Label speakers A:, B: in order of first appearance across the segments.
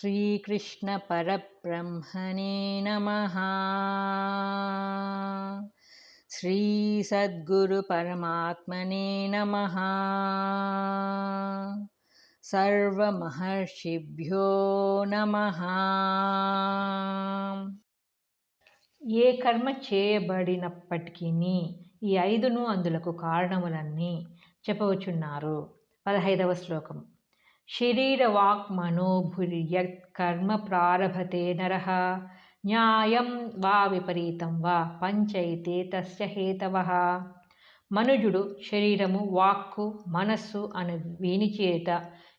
A: श्रीकृष्णपरब्रह्मणे नमः श्रीसद्गुरुपरमात्मने नमः सर्वमहर्षिभ्यो नमः ఏ కర్మ చేయబడినప్పటికీ ఈ ఐదును అందులకు కారణములన్నీ చెప్పవచ్చున్నారు పదహైదవ శ్లోకం శరీర వాక్ కర్మ ప్రారభతే నర న్యాయం వా విపరీతం వా పంచైతే తస్య హేతవ మనుజుడు శరీరము వాక్కు మనస్సు అను వీనిచేత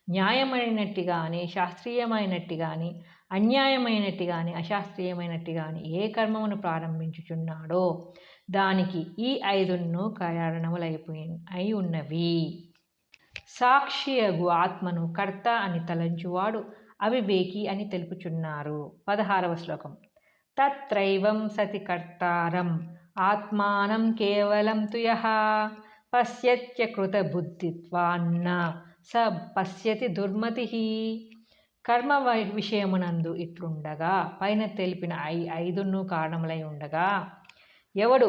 A: న్యాయమైనట్టు కానీ శాస్త్రీయమైనట్టు కానీ అన్యాయమైనట్టు కానీ అశాస్త్రీయమైనట్టు కానీ ఏ కర్మమును ప్రారంభించుచున్నాడో దానికి ఈ ఐదును కారణములైపోయి అయి ఉన్నవి సాక్షియగు ఆత్మను కర్త అని తలంచువాడు అవివేకి అని తెలుపుచున్నారు. పదహారవ శ్లోకం. తత్రైవం సతి కర్తారం. ఆత్మానం కేవలం తుయ. పశ్యత్యకృత బుద్ధిత్వాన్న. స పశ్యతి దుర్మతి. కర్మ విషయమునందు ఇట్లుండగా పైన తెలిపిన ఐ ఐదును కారణములై ఉండగా ఎవడు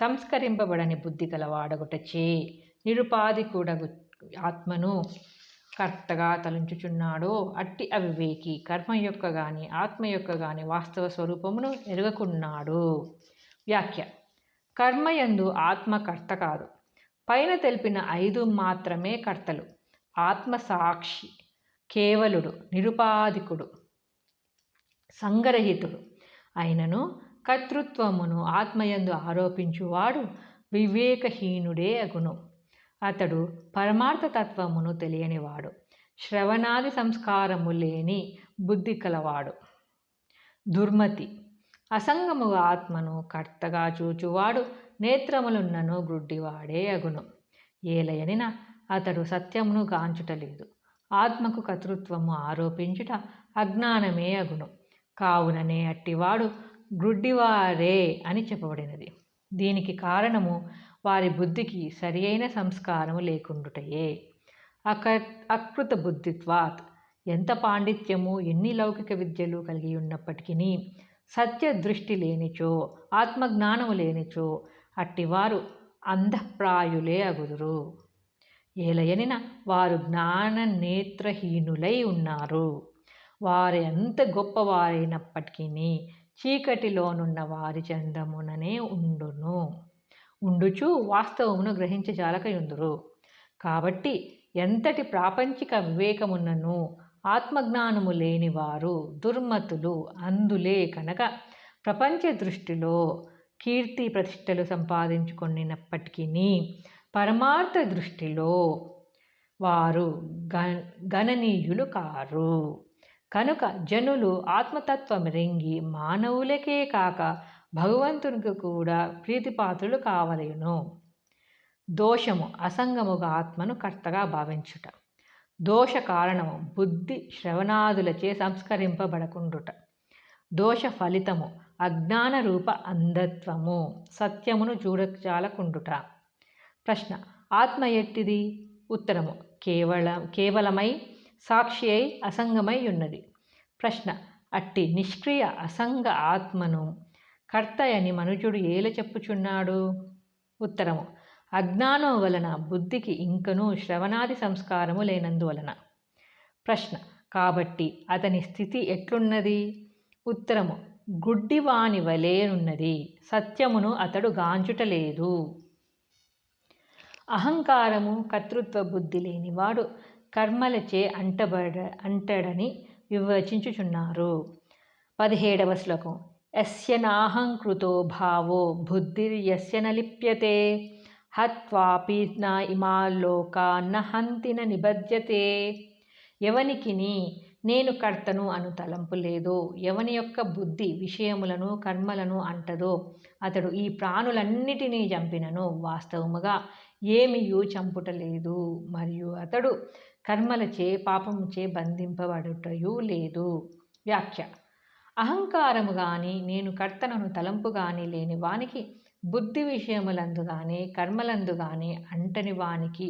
A: సంస్కరింపబడని బుద్ధి గలవాడగుటచే నిరుపాధి కూడా ఆత్మను కర్తగా తలంచుచున్నాడో అట్టి అవివేకి కర్మ యొక్క గాని ఆత్మ యొక్క గాని వాస్తవ స్వరూపమును ఎరుగకున్నాడు. వ్యాఖ్య. కర్మయందు ఆత్మ కర్త కాదు. పైన తెలిపిన ఐదు మాత్రమే కర్తలు. ఆత్మ సాక్షి కేవలుడు నిరుపాధికుడు సంగరహితుడు అయినను కర్తృత్వమును ఆత్మయందు ఆరోపించువాడు వివేకహీనుడే అగును. అతడు పరమార్థ తత్వమును తెలియనివాడు. శ్రవణాది సంస్కారము లేని బుద్ధి కలవాడు. దుర్మతి. అసంగముగా ఆత్మను కర్తగా చూచువాడు. నేత్రములున్నను గ్రుడ్డివాడే అగును. ఏలయనిన అతడు సత్యమును గాంచుటలేదు. ఆత్మకు కర్తృత్వము ఆరోపించుట అజ్ఞానమే అగును. కావుననే అట్టివాడు గ్రుడ్డివారే అని చెప్పబడినది. దీనికి కారణము వారి బుద్ధికి సరియైన సంస్కారము లేకుండుటయే. అక అకృత బుద్ధిత్వాత్. ఎంత పాండిత్యము ఎన్ని లౌకిక విద్యలు కలిగి ఉన్నప్పటికీ సత్య దృష్టి లేనిచో ఆత్మజ్ఞానము లేనిచో అట్టివారు అంధప్రాయులే అగుదురు. ఏలయనిన వారు జ్ఞాన నేత్రహీనులై ఉన్నారు. వారు ఎంత గొప్పవారైనప్పటికీ చీకటిలోనున్న వారి చందముననే ఉండును. ఉండుచు వాస్తవమును గ్రహించజాలకయుందురు కాబట్టి ఎంతటి ప్రాపంచిక వివేకమున్నను ఆత్మజ్ఞానము లేని వారు దుర్మతులు అందులే కనుక ప్రపంచ దృష్టిలో కీర్తి ప్రతిష్టలు సంపాదించుకొనినప్పటికీ పరమార్థ దృష్టిలో వారు గ గణనీయులు కారు. కనుక జనులు ఆత్మతత్వం రింగి మానవులకే కాక భగవంతునికి కూడా ప్రీతిపాత్రులు కావలేను. దోషము అసంగముగా ఆత్మను కర్తగా భావించుట. దోష కారణము బుద్ధి శ్రవణాదులచే సంస్కరింపబడకుండుట. దోష ఫలితము అజ్ఞాన రూప అంధత్వము సత్యమును చూడచాలకుండుట. ప్రశ్న ఆత్మ ఎట్టిది? ఉత్తరము కేవల కేవలమై సాక్షి అయి అసంగమై ఉన్నది. ప్రశ్న అట్టి నిష్క్రియ అసంగ ఆత్మను కర్తయని మనుజుడు ఏల చెప్పుచున్నాడు? ఉత్తరము. అజ్ఞానం వలన బుద్ధికి ఇంకనూ శ్రవణాది సంస్కారము లేనందువలన. ప్రశ్న. కాబట్టి అతని స్థితి ఎట్లున్నది? ఉత్తరము. గుడ్డివాని వలేనున్నది సత్యమును అతడు గాంచుటలేదు. అహంకారము కర్తృత్వ బుద్ధి లేనివాడు కర్మలచే అంటబడ అంటడని వివచించుచున్నారు. పదిహేడవ శ్లోకం. యస్య నాహంకృతో భావో బుద్ధిర్యస్య న హత్వాపి నా ఇమాలోకా నహంతిన హంతిన నిబధ్యతే ఎవనికిని నేను కర్తను అను తలంపు లేదో ఎవని యొక్క బుద్ధి విషయములను కర్మలను అంటదో అతడు ఈ ప్రాణులన్నిటినీ చంపినను వాస్తవముగా ఏమియూ చంపుటలేదు మరియు అతడు కర్మలచే పాపముచే బంధింపబడుటయు లేదు. వ్యాఖ్య అహంకారము గాని నేను కర్తనను తలంపు గాని లేని వానికి బుద్ధి విషయములందు గాని కర్మలందు గాని అంటని వానికి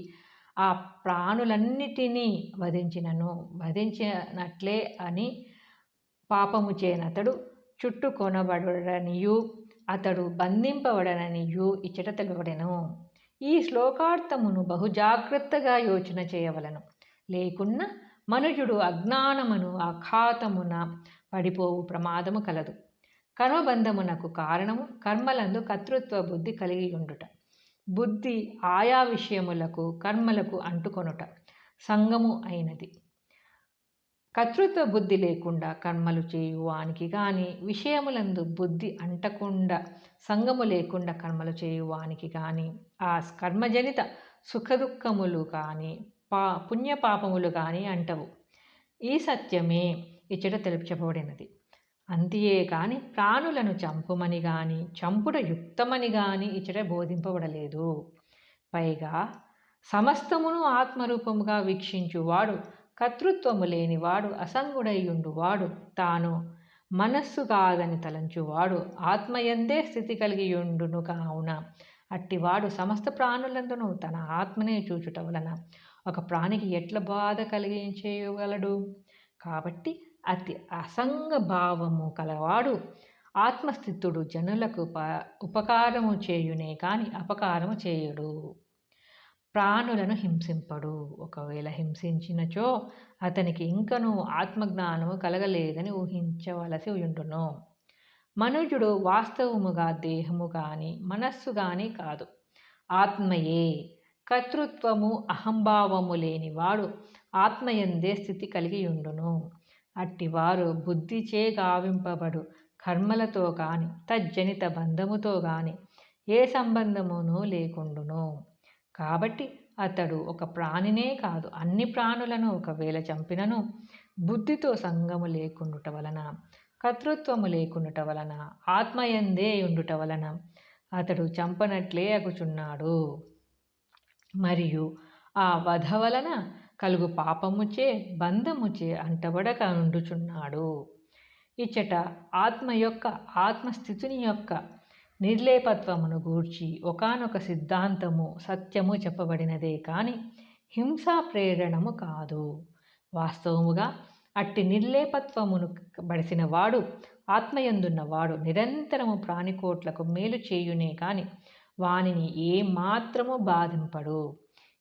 A: ఆ ప్రాణులన్నిటినీ వధించినను వధించినట్లే అని పాపము చేనతడు చుట్టుకొనబడనియు అతడు బంధింపబడననియు ఇచ్చట తెలువడెను. ఈ శ్లోకార్థమును బహుజాగ్రత్తగా యోచన చేయవలను. లేకున్నా మనుజుడు అజ్ఞానమును అఖాతమున పడిపోవు ప్రమాదము కలదు. కర్మబంధమునకు కారణము కర్మలందు కర్తృత్వ బుద్ధి కలిగి ఉండుట బుద్ధి ఆయా విషయములకు కర్మలకు అంటుకొనుట సంగము అయినది. కర్తృత్వ బుద్ధి లేకుండా కర్మలు చేయువానికి కానీ విషయములందు బుద్ధి అంటకుండా సంగము లేకుండా కర్మలు చేయువానికి కానీ ఆ కర్మజనిత సుఖదుఖములు కానీ పా పుణ్యపాపములు కానీ అంటవు. ఈ సత్యమే ఇచ్చట తెలుపబడినది. అంతియే కాని ప్రాణులను చంపుమని గాని చంపుట యుక్తమని గాని ఇచ్చట బోధింపబడలేదు. పైగా సమస్తమును ఆత్మరూపముగా వీక్షించువాడు కర్తృత్వము లేనివాడు అసంగుడయ్యుండువాడు తాను మనస్సు కాదని తలంచువాడు ఆత్మయందే స్థితి కలిగియుండును కావున అట్టివాడు సమస్త ప్రాణులందును తన ఆత్మనే చూచుట వలన ఒక ప్రాణికి ఎట్ల బాధ కలిగించేయగలడు? కాబట్టి అతి అసంగ భావము కలవాడు. ఆత్మస్థితుడు జనులకు ప ఉపకారము చేయునే కాని అపకారము చేయడు. ప్రాణులను హింసింపడు. ఒకవేళ హింసించినచో అతనికి ఇంకనూ ఆత్మజ్ఞానము కలగలేదని ఊహించవలసి ఉండును. మనుజుడు వాస్తవముగా దేహము కానీ మనస్సు కానీ కాదు. ఆత్మయే. కర్తృత్వము అహంభావము లేనివాడు ఆత్మయందే స్థితి కలిగి ఉండును అట్టివారు బుద్ధిచే గావింపబడు కర్మలతో కాని తజ్జనిత బంధముతో గాని ఏ సంబంధమును లేకుండును. కాబట్టి అతడు ఒక ప్రాణినే కాదు అన్ని ప్రాణులను ఒకవేళ చంపినను బుద్ధితో సంగము లేకుండుట వలన కర్తృత్వము లేకుండుట వలన ఆత్మయందే ఉండుట వలన అతడు చంపనట్లే అగుచున్నాడు. మరియు ఆ వధ వలన కలుగు పాపముచే బంధముచే అంటబడక ఉండుచున్నాడు ఇచ్చట ఆత్మ యొక్క ఆత్మస్థితిని యొక్క నిర్లేపత్వమును గూర్చి ఒకనొక సిద్ధాంతము సత్యము చెప్పబడినదే కాని హింసా ప్రేరణము కాదు. వాస్తవముగా అట్టి నిర్లేపత్వమును బడిసిన వాడు ఆత్మయందున్నవాడు నిరంతరము ప్రాణికోట్లకు మేలు చేయునే కాని వానిని ఏమాత్రము బాధింపడు.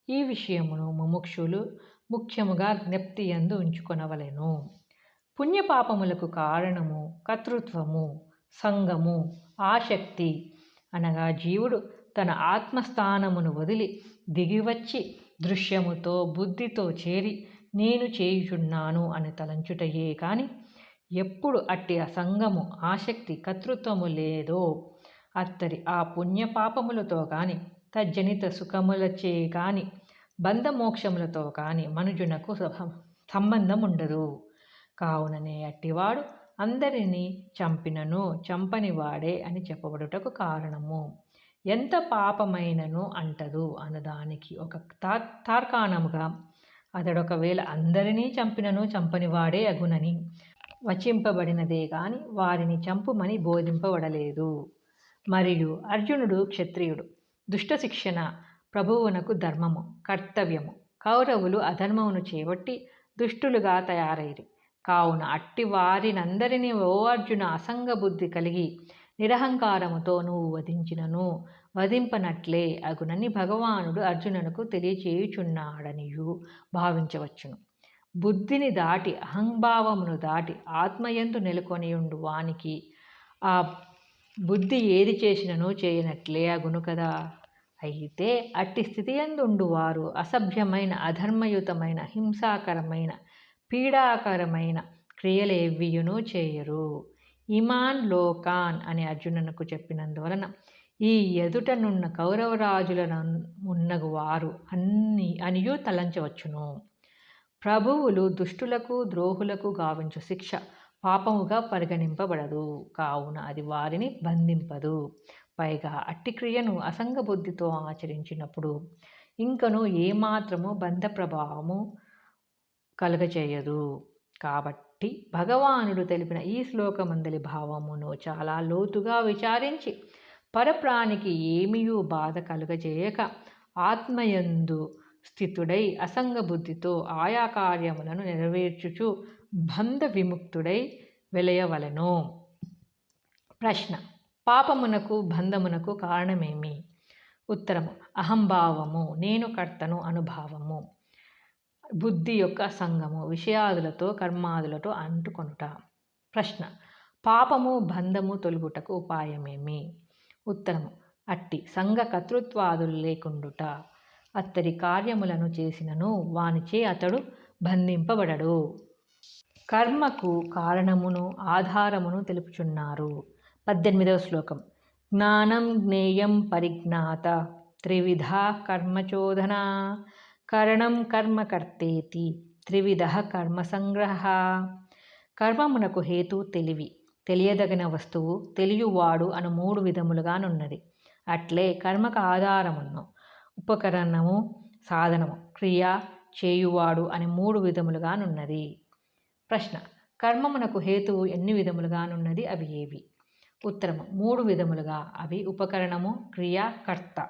A: ఈ విషయమును ముముక్షులు ముఖ్యముగా జ్ఞప్తి ఎందు ఉంచుకొనవలెను. పుణ్యపాపములకు కారణము కర్తృత్వము సంగము ఆసక్తి అనగా జీవుడు తన ఆత్మస్థానమును వదిలి దిగివచ్చి దృశ్యముతో బుద్ధితో చేరి నేను చేయుచున్నాను అని తలంచుటయే కాని ఎప్పుడు అట్టి అసంగము ఆసక్తి కర్తృత్వము లేదో అత్తరి ఆ పుణ్యపాపములతో కాని తజ్జనిత సుఖములచే కాని బంధమోక్షములతో కాని మనుజునకు సంబంధం ఉండదు కావుననే అట్టివాడు అందరినీ చంపినను చంపనివాడే అని చెప్పబడుటకు కారణము. ఎంత పాపమైనను అంటదు అన్నదానికి ఒక తా తార్కాణముగా అతడొకవేళ అందరినీ చంపినను చంపనివాడే అగునని వచింపబడినదే గాని వారిని చంపుమని బోధింపబడలేదు. మరియు అర్జునుడు క్షత్రియుడు. దుష్ట శిక్షణ ప్రభువునకు ధర్మము కర్తవ్యము. కౌరవులు అధర్మమును చేపట్టి దుష్టులుగా తయారైరి. కావున అట్టి వారినందరినీ ఓ అర్జున అసంగ బుద్ధి కలిగి నిరహంకారముతో నువ్వు వధించినను. వధింపనట్లే అగునని భగవానుడు అర్జునునకు తెలియచేయుచున్నాడనియు భావించవచ్చును. బుద్ధిని దాటి అహంభావమును దాటి ఆత్మయందు నెలకొనియుండు వానికి ఆ బుద్ధి ఏది చేసినను చేయనట్లే అగును కదా. అయితే అట్టి స్థితి ఉండు వారు అసభ్యమైన అధర్మయుతమైన హింసాకరమైన పీడాకరమైన క్రియలేవ్యును చేయరు. ఇమాన్ లోకాన్ అని అర్జునునకు చెప్పినందువలన ఈ ఎదుటనున్న కౌరవరాజులను ఉన్నగు వారు అన్ని అనియు తలంచవచ్చును. ప్రభువులు దుష్టులకు ద్రోహులకు గావించు శిక్ష. పాపముగా పరిగణింపబడదు. కావున అది వారిని బంధింపదు. పైగా అట్టి క్రియను అసంగ బుద్ధితో ఆచరించినప్పుడు ఇంకను ఏమాత్రము బంధ ప్రభావము కలుగచేయదు. కాబట్టి భగవానుడు తెలిపిన ఈ శ్లోకమందలి భావమును చాలా లోతుగా విచారించి పరప్రాణికి ఏమియూ బాధ కలుగజేయక ఆత్మయందు స్థితుడై అసంగ బుద్ధితో ఆయా కార్యములను నెరవేర్చుచు బంధ విముక్తుడై వెలయవలెను. ప్రశ్న. పాపమునకు బంధమునకు కారణమేమి? ఉత్తరము. అహంభావము. నేను కర్తను అనుభావము. బుద్ధి యొక్క సంగము. విషయాదులతో కర్మాదులతో అంటుకొనుట. ప్రశ్న. పాపము బంధము తొలుగుటకు ఉపాయమేమి? ఉత్తరము. అట్టి. సంఘ కర్తృత్వాదులు లేకుండుట. అత్తడి కార్యములను చేసినను వానిచే అతడు బంధింపబడడు. కర్మకు కారణమును ఆధారమును తెలుపుచున్నారు. పద్దెనిమిదవ శ్లోకం. జ్ఞానం జ్ఞేయం పరిజ్ఞాత. త్రివిధ కర్మచోదన. కరణం కర్మకర్తేతి త్రివిధ కర్మ సంగ్రహ. కర్మమునకు హేతు తెలివి. తెలియదగిన వస్తువు తెలియవాడు అను మూడు విధములుగానున్నది అట్లే కర్మకు ఆధారమును ఉపకరణము సాధనము క్రియ చేయువాడు అని మూడు విధములుగానున్నది ప్రశ్న. కర్మమునకు హేతువు ఎన్ని విధములుగానున్నది అవి ఏవి? ఉత్తరము మూడు విధములుగా. అవి ఉపకరణము క్రియాకర్త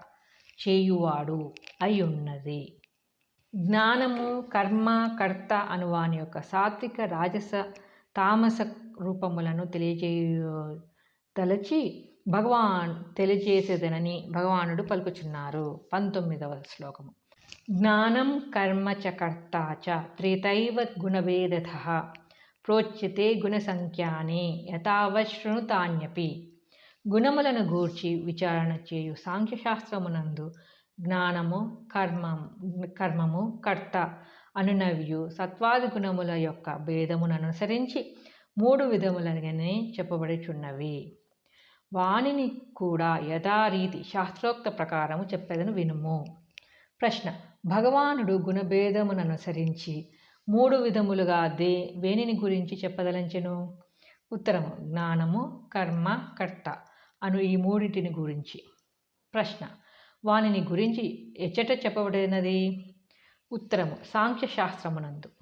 A: చేయువాడు అయి ఉన్నది జ్ఞానము కర్మ కర్త అను వాని యొక్క సాత్విక రాజస తామస రూపములను తెలియజేయు తలచి భగవాన్ తెలియజేసేదనని భగవానుడు పలుకుచున్నారు. పంతొమ్మిదవ శ్లోకము. జ్ఞానం కర్మ చ కర్త చ త్రితైవ గుణభేదత ప్రోచ్యతే గుణసంఖ్యానే యథావశృణుతాన్యపి గుణములను గూర్చి విచారణ చేయు సాంఖ్యశాస్త్రమునందు జ్ఞానము కర్మం కర్మము కర్త అనునవియు సత్వాది గుణముల యొక్క భేదమును అనుసరించి మూడు విధములనే చెప్పబడుచున్నవి. వాణిని కూడా యథారీతి శాస్త్రోక్త ప్రకారము చెప్పేదను వినుము. ప్రశ్న. భగవానుడు గుణభేదమును అనుసరించి మూడు విధములుగా దే వేణిని గురించి చెప్పదలంచెను? ఉత్తరము. జ్ఞానము కర్మ కర్త అను ఈ మూడింటిని గురించి. ప్రశ్న. వానిని గురించి ఎచ్చట చెప్పబడినది? ఉత్తరము. సాంఖ్యశాస్త్రమునందు.